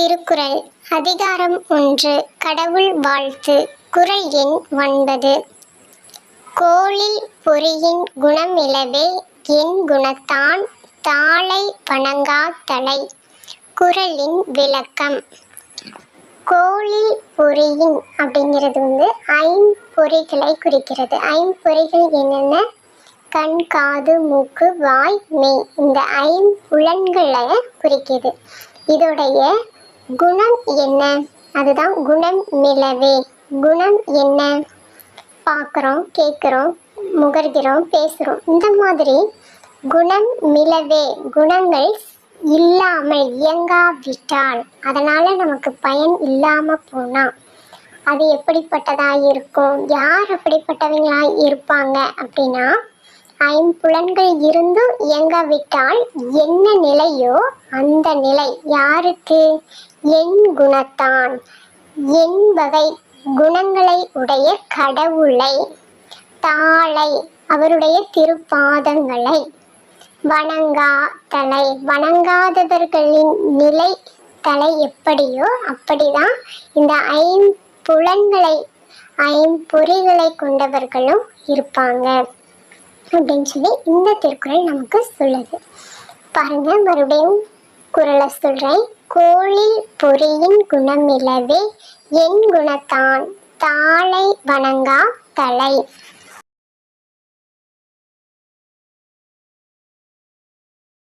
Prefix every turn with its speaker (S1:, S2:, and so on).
S1: திருக்குறள். அதிகாரம் ஒன்று. கடவுள் வாழ்த்து. குறள் எண் ஒன்பது. கோளில் பொறியின் குணமிலவே என் குணத்தான் தாளை வணங்கா தலை. குறளின் விளக்கம். கோளில் பொறியின் அப்படிங்கிறது வந்து ஐம்பொறிகளை குறிக்கிறது. ஐம்பொறிகள் என்னென்ன? கண் காது மூக்கு வாய் மெய். இந்த ஐம்புலன்களை குறிக்கிறது இதோடைய குணம் என்ன? அதுதான் குணம் நிலவே. குணம் என்ன? பார்க்குறோம் கேட்குறோம் முகர்கிறோம் பேசுகிறோம் இந்த மாதிரி குணம் மிலவே குணங்கள் இல்லாமல் இயங்காவிட்டால் அதனால் நமக்கு பயன் இல்லாமல் போனால் அது எப்படிப்பட்டதாக இருக்கும்? யார் அப்படிப்பட்டவங்களாக இருப்பாங்க அப்படின்னா ஐம்புலன்கள் இருந்தும் இயங்காவிட்டால் என்ன நிலையோ அந்த நிலை யாருக்கு? என் குணத்தான். என் வகை குணங்களை உடைய கடவுளை. தாளை அவருடைய திருப்பாதங்களை. வணங்கா தலை வணங்காதவர்களின் நிலை தலை எப்படியோ அப்படிதான். இந்த ஐம்புலன்களை ஐம்பொறிகளை கொண்டவர்களும் இருப்பாங்க. அப்படின்னு சொல்லி இந்த திருக்குறள் நமக்கு சொல்லுது. பாருங்க மறுபடியும் குரலை சொல்றேன். கோழில் பொறியின் குணமிலவே என் குணத்தான். தாளை வணங்கா தலை.